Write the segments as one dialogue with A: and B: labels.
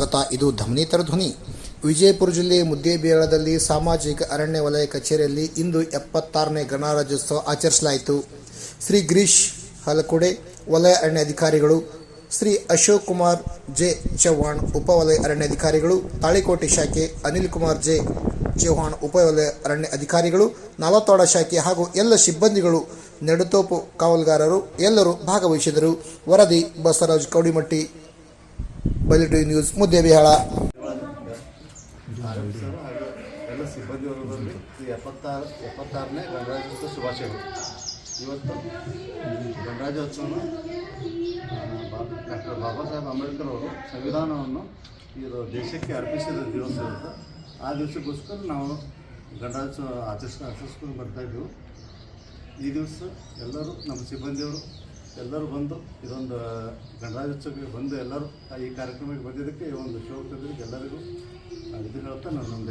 A: ತತಾ ಇದು ಧಮನಿತರ ಧ್ವನಿ. ವಿಜಯಪುರ ಜಿಲ್ಲೆ ಮುದ್ದೇಬಿಹಾಳದಲ್ಲಿ ಸಾಮಾಜಿಕ ಅರಣ್ಯ ವಲಯ ಕಚೇರಿಯಲ್ಲಿ ಇಂದು ಎಪ್ಪತ್ತಾರನೇ ಗಣರಾಜ್ಯೋತ್ಸವ ಆಚರಿಸಲಾಯಿತು. ಶ್ರೀ ಗಿರೀಶ್ ಹಲಕುಡೆ ವಲಯ ಅರಣ್ಯ ಅಧಿಕಾರಿಗಳು, ಶ್ರೀ ಅಶೋಕ್ ಕುಮಾರ್ ಜೆ ಚೌಹಾಣ್ ಉಪವಲಯ ಅರಣ್ಯಾಧಿಕಾರಿಗಳು ತಾಳಿಕೋಟೆ ಶಾಖೆ ಅನಿಲ್ ಕುಮಾರ್ ಜೆ ಚೌಹಾಣ್ ಉಪವಲಯ ಅರಣ್ಯ ಅಧಿಕಾರಿಗಳು ನಾಲತೋಡ ಶಾಖೆ ಹಾಗೂ ಎಲ್ಲ ಸಿಬ್ಬಂದಿಗಳು, ನೆಡುತೋಪು ಕಾವಲುಗಾರರು ಎಲ್ಲರೂ ಭಾಗವಹಿಸಿದರು. ವರದಿ ಬಸವರಾಜ್ ಕೌಡಿಮಟ್ಟಿ. ಬಲಿಟಿ ನ್ಯೂಸ್
B: ಮುದ್ದೆ ಬಿಹಾಳ ಎಲ್ಲ ಸಿಬ್ಬಂದಿ ವರ್ಗದವರಿಗೆ ಈ ಎಪ್ಪತ್ತಾರು ಎಪ್ಪತ್ತಾರನೇ ಗಣರಾಜ್ಯೋತ್ಸವ ಶುಭಾಶಯಗಳು ಇವತ್ತು ಗಣರಾಜ್ಯೋತ್ಸವನ ಡಾಕ್ಟರ್ ಬಾಬಾ ಸಾಹೇಬ್ ಅಂಬೇಡ್ಕರ್ ಅವರು ಸಂವಿಧಾನವನ್ನು ಇದು ದೇಶಕ್ಕೆ ಅರ್ಪಿಸಿದ ದಿವಸ ಇರುತ್ತೆ ಆ ದಿವಸಕ್ಕೋಸ್ಕರ ನಾವು ಗಣರಾಜ್ಯೋತ್ಸವ ಆಚರಿಸ್ ಆಚರಿಸ್ಕೊಂಡು ಬರ್ತಾ ಇದ್ದೀವಿ ಈ ದಿವಸ ಎಲ್ಲರೂ ನಮ್ಮ ಸಿಬ್ಬಂದಿಯವರು ಎಲ್ಲರೂ ಬಂದು, ಇದೊಂದು ಗಣರಾಜ್ಯೋತ್ಸವಕ್ಕೆ ಬಂದು ಎಲ್ಲರೂ ಈ ಕಾರ್ಯಕ್ರಮಕ್ಕೆ ಬಂದಿದ್ದಕ್ಕೆ ಈ ಒಂದು ಶೋಕ ತಂದಿದ್ದಕ್ಕೆ ಎಲ್ಲರಿಗೂ ಇದು ಹೇಳ್ತಾ ನಾನು ಒಂದು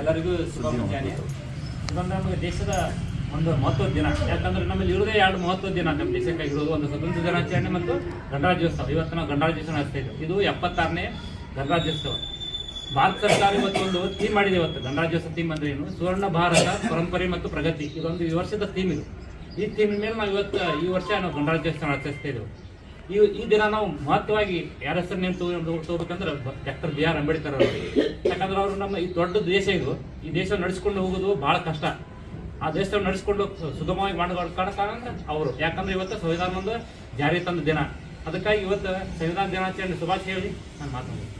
C: ಎಲ್ಲರಿಗೂ ಶುಭ ಮುಂಜಾನೆ ಇದೊಂದು ನಮಗೆ ದೇಶದ ಒಂದು ಮಹತ್ವದ ದಿನ. ಯಾಕಂದ್ರೆ ನಮ್ಮಲ್ಲಿ ಇರೋದೇ ಎರಡು ಮಹತ್ವದ ದಿನ. ನಮ್ಮ ದೇಶಕ್ಕಾಗಿ ಇರೋದು ಒಂದು ಸ್ವತಂತ್ರ ದಿನಾಚರಣೆ ಮತ್ತು ಗಣರಾಜ್ಯೋತ್ಸವ. ಇವತ್ತು ನಾವು ಗಣರಾಜ್ಯೋತ್ಸವ ನಡೆಸ್ತಾ ಇದ್ದೀವಿ. ಇದು ಎಪ್ಪತ್ತಾರನೇ ಗಣರಾಜ್ಯೋತ್ಸವ. ಭಾರತ ಸರ್ಕಾರ ಇವತ್ತು ಒಂದು ಥೀಮ್ ಮಾಡಿದೆ ಇವತ್ತು, ಗಣರಾಜ್ಯೋತ್ಸವ ಥೀಮ್ ಅಂದ್ರೆ ಏನು? ಸುವರ್ಣ ಭಾರತ, ಪರಂಪರೆ ಮತ್ತು ಪ್ರಗತಿ. ಇದೊಂದು ಈ ವರ್ಷದ ಥೀಮ್ ಇದು. ಈ ಥೀಮ್ ಮೇಲೆ ನಾವು ಇವತ್ತು, ಈ ವರ್ಷ ನಾವು ಗಣರಾಜ್ಯೋತ್ಸವ ಆಚರಿಸ್ತಾ ಇದ್ದೇವೆ. ಈ ಈ ದಿನ ನಾವು ಮಹತ್ವವಾಗಿ ಯಾರ ಹೆಸರು ತಗೋಬೇಕಂದ್ರೆ ಡಾಕ್ಟರ್ ಬಿ ಆರ್ ಅಂಬೇಡ್ಕರ್ ಅವರು. ಯಾಕಂದ್ರೆ ಅವರು ನಮ್ಮ ಈ ದೊಡ್ಡ ದೇಶ ಇದು. ಈ ದೇಶ ನಡೆಸ್ಕೊಂಡು ಹೋಗೋದು ಬಹಳ ಕಷ್ಟ. ಆ ದೇಶವನ್ನು ನಡೆಸ್ಕೊಂಡು ಸುಗಮವಾಗಿ ಮಾಡೋ ಕಾರಣ ಅವರು. ಯಾಕಂದ್ರೆ ಇವತ್ತು ಸಂವಿಧಾನ ಒಂದು ಜಾರಿ ತಂದ ದಿನ. ಅದಕ್ಕಾಗಿ ಇವತ್ತು ಸಂವಿಧಾನ ದಿನಾಚರಣೆ ಶುಭಾಶಯ ಹೇಳಿ ನಾನು ಮಾತನಾಡ್ತೀನಿ.